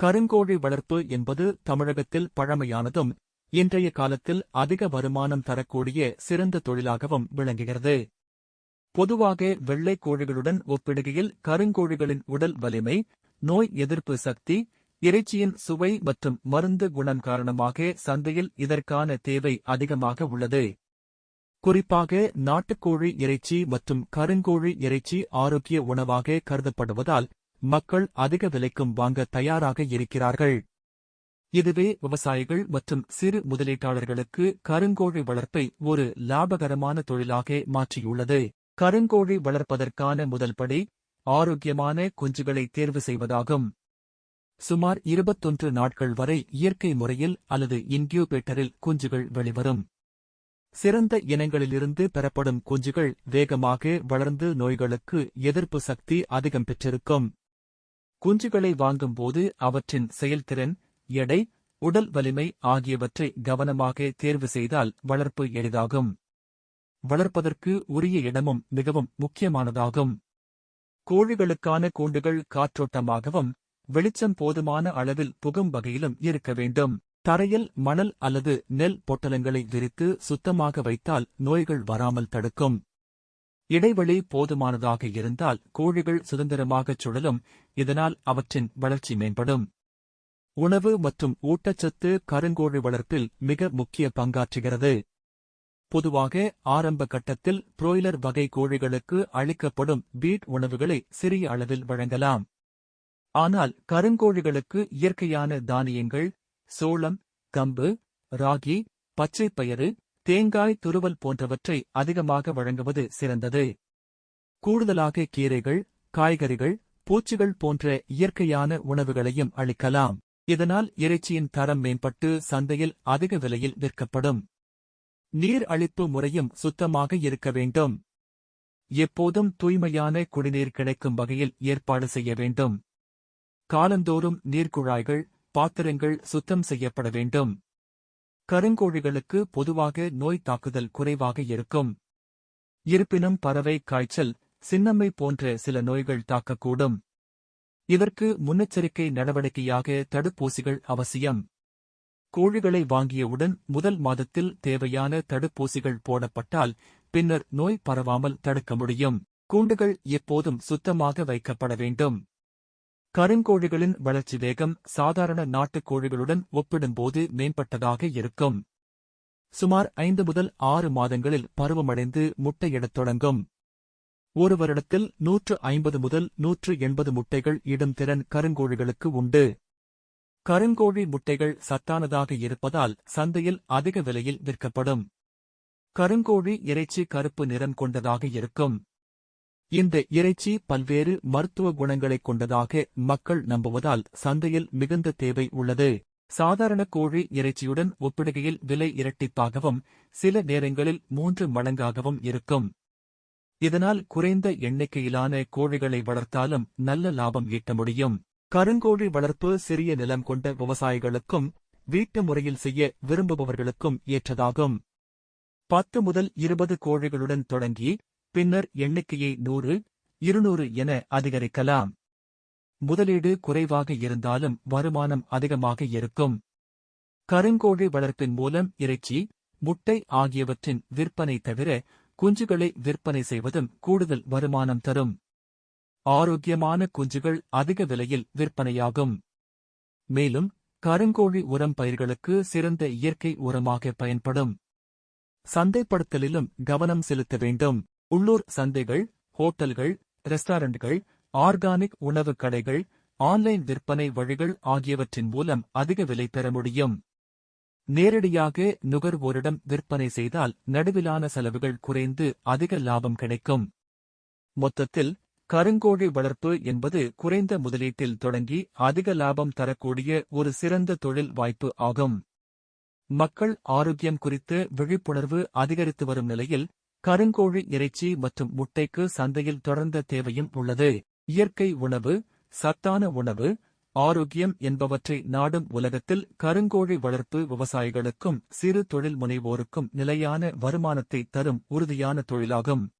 கருங்கோழி வளர்ப்பு என்பது தமிழகத்தில் பழமையானதும் இன்றைய காலத்தில் அதிக வருமானம் தரக்கூடிய சிறந்த தொழிலாகவும் விளங்குகிறது. பொதுவாக வெள்ளைக் கோழிகளுடன் ஒப்பிடுகையில் கருங்கோழிகளின் உடல் வலிமை நோய் எதிர்ப்பு சக்தி இறைச்சியின் சுவை மற்றும் மருந்து குணம் காரணமாக சந்தையில் இதற்கான தேவை அதிகமாக உள்ளது. குறிப்பாக நாட்டுக்கோழி இறைச்சி மற்றும் கருங்கோழி இறைச்சி ஆரோக்கிய உணவாக கருதப்படுவதால் மக்கள் அதிக விலைக்கும் வாங்க தயாராக இருக்கிறார்கள். இதுவே விவசாயிகள் மற்றும் சிறு முதலீட்டாளர்களுக்கு கருங்கோழி வளர்ப்பை ஒரு லாபகரமான தொழிலாக மாற்றியுள்ளது. கருங்கோழி வளர்ப்பதற்கான முதல் படி ஆரோக்கியமான குஞ்சுகளை தேர்வு செய்வதாகும். சுமார் இருபத்தொன்று நாட்கள் வரை இயற்கை முறையில் அல்லது இன்கியூபேட்டரில் குஞ்சுகள் வெளிவரும். சிறந்த இனங்களிலிருந்து பெறப்படும் குஞ்சுகள் வேகமாக வளர்ந்து நோய்களுக்கு எதிர்ப்பு சக்தி அதிகம் பெற்றிருக்கும். குஞ்சுகளை வாங்கும்போது அவற்றின் செயல்திறன் எடை உடல் வலிமை ஆகியவற்றை கவனமாக தேர்வு செய்தால் வளர்ப்பு எளிதாகும். வளர்ப்பதற்கு உரிய இடமும் மிகவும் முக்கியமானதாகும். கோழிகளுக்கான கூண்டுகள் காற்றோட்டமாகவும் வெளிச்சம் போதுமான அளவில் புகும் வகையிலும் இருக்க வேண்டும். தரையில் மணல் அல்லது நெல் பொட்டலங்களை விரித்து சுத்தமாக வைத்தால் நோய்கள் வராமல் தடுக்கும். இடைவெளி போதுமானதாக இருந்தால் கோழிகள் சுதந்திரமாகச் சுழலும் இதனால் அவற்றின் வளர்ச்சி மேம்படும். உணவு மற்றும் ஊட்டச்சத்து கருங்கோழி வளர்ப்பில் மிக முக்கிய பங்காற்றுகிறது. பொதுவாக ஆரம்ப கட்டத்தில் புரோய்லர் வகை கோழிகளுக்கு அளிக்கப்படும் பீட் உணவுகளை சிறிய அளவில் வழங்கலாம். ஆனால் கருங்கோழிகளுக்கு இயற்கையான தானியங்கள் சோளம் கம்பு ராகி பச்சைப்பயறு தேங்காய் துருவல் போன்றவற்றை அதிகமாக வழங்குவது சிறந்தது. கூடுதலாக கீரைகள் காய்கறிகள் பூச்சிகள் போன்ற இயற்கையான உணவுகளையும் அளிக்கலாம். இதனால் இறைச்சியின் தரம் மேம்பட்டு சந்தையில் அதிக விலையில் விற்கப்படும். நீர் அளிப்பு முறையும் சுத்தமாக இருக்க வேண்டும். எப்போதும் தூய்மையான குடிநீர் கிடைக்கும் வகையில் ஏற்பாடு செய்ய வேண்டும். காலந்தோறும் நீர்க்குழாய்கள் பாத்திரங்கள் சுத்தம் செய்யப்பட வேண்டும். கருங்கோழிகளுக்கு பொதுவாக நோய் தாக்குதல் குறைவாக இருக்கும். இருப்பினும் பறவை காய்ச்சல் சின்னம்மை போன்ற சில நோய்கள் தாக்கக்கூடும். இதற்கு முன்னெச்சரிக்கை நடவடிக்கையாக தடுப்பூசிகள் அவசியம். கோழிகளை வாங்கியவுடன் முதல் மாதத்தில் தேவையான தடுப்பூசிகள் போடப்பட்டால் பின்னர் நோய் பரவாமல் தடுக்க முடியும். கூண்டுகள் எப்போதும் சுத்தமாக வைக்கப்பட வேண்டும். கருங்கோழிகளின் வளர்ச்சி வேகம் சாதாரண நாட்டுக் கோழிகளுடன் ஒப்பிடும்போது மேம்பட்டதாக இருக்கும். சுமார் ஐந்து முதல் ஆறு மாதங்களில் பருவமடைந்து முட்டையிடத் தொடங்கும். ஒரு வருடத்தில் நூற்று ஐம்பது முதல் நூற்று எண்பது முட்டைகள் இடும் திறன் கருங்கோழிகளுக்கு உண்டு. கருங்கோழி முட்டைகள் சத்தானதாக இருப்பதால் சந்தையில் அதிக விலையில் விற்கப்படும். கருங்கோழி இறைச்சி கருப்பு நிறம் கொண்டதாக இருக்கும். இந்த இறைச்சி பல்வேறு மருத்துவ குணங்களைக் கொண்டதாக மக்கள் நம்புவதால் சந்தையில் மிகுந்த தேவை உள்ளது. சாதாரண கோழி இறைச்சியுடன் ஒப்பிடுகையில் விலை இரட்டிப்பாகவும் சில நேரங்களில் மூன்று மடங்காகவும் இருக்கும். இதனால் குறைந்த எண்ணிக்கையிலான கோழிகளை வளர்த்தாலும் நல்ல லாபம் ஈட்ட முடியும். கருங்கோழி வளர்ப்பு சிறிய நிலம் கொண்ட விவசாயிகளுக்கும் வீட்டு முறையில் செய்ய விரும்புபவர்களுக்கும் ஏற்றதாகும். பத்து முதல் இருபது கோழிகளுடன் தொடங்கி பின்னர் எண்ணிக்கையை நூறு இருநூறு என அதிகரிக்கலாம். முதலீடு குறைவாக இருந்தாலும் வருமானம் அதிகமாக இருக்கும். கருங்கோழி வளர்ப்பின் மூலம் இறைச்சி முட்டை ஆகியவற்றின் விற்பனை தவிர குஞ்சுகளை விற்பனை செய்வதும் கூடுதல் வருமானம் தரும். ஆரோக்கியமான குஞ்சுகள் அதிக விலையில் விற்பனையாகும். மேலும் கருங்கோழி உரம் பயிர்களுக்கு சிறந்த இயற்கை உரமாக பயன்படும். சந்தைப்படுத்தலிலும் கவனம் செலுத்த வேண்டும். உள்ளூர் சந்தைகள் ஹோட்டல்கள் ரெஸ்டாரண்ட்கள் ஆர்கானிக் உணவுக் கடைகள் ஆன்லைன் விற்பனை வழிகள் ஆகியவற்றின் மூலம் அதிக விலை பெற முடியும். நேரடியாக நுகர்வோரிடம் விற்பனை செய்தால் நடுவிலான செலவுகள் குறைந்து அதிக லாபம் கிடைக்கும். மொத்தத்தில் கருங்கோழி வளர்ப்பு என்பது குறைந்த முதலீட்டில் தொடங்கி அதிக லாபம் தரக்கூடிய ஒரு சிறந்த தொழில் வாய்ப்பு ஆகும். மக்கள் ஆரோக்கியம் குறித்து விழிப்புணர்வு அதிகரித்து வரும் நிலையில் கருங்கோழி இறைச்சி மற்றும் முட்டைக்கு சந்தையில் தொடர்ந்த தேவையும் உள்ளது. இயற்கை உணவு சத்தான உணவு ஆரோக்கியம் என்பவற்றை நாடும் உலகத்தில் கருங்கோழி வளர்ப்பு விவசாயிகளுக்கும் சிறு தொழில் முனைவோருக்கும் நிலையான வருமானத்தை தரும் உறுதியான தொழிலாகும்.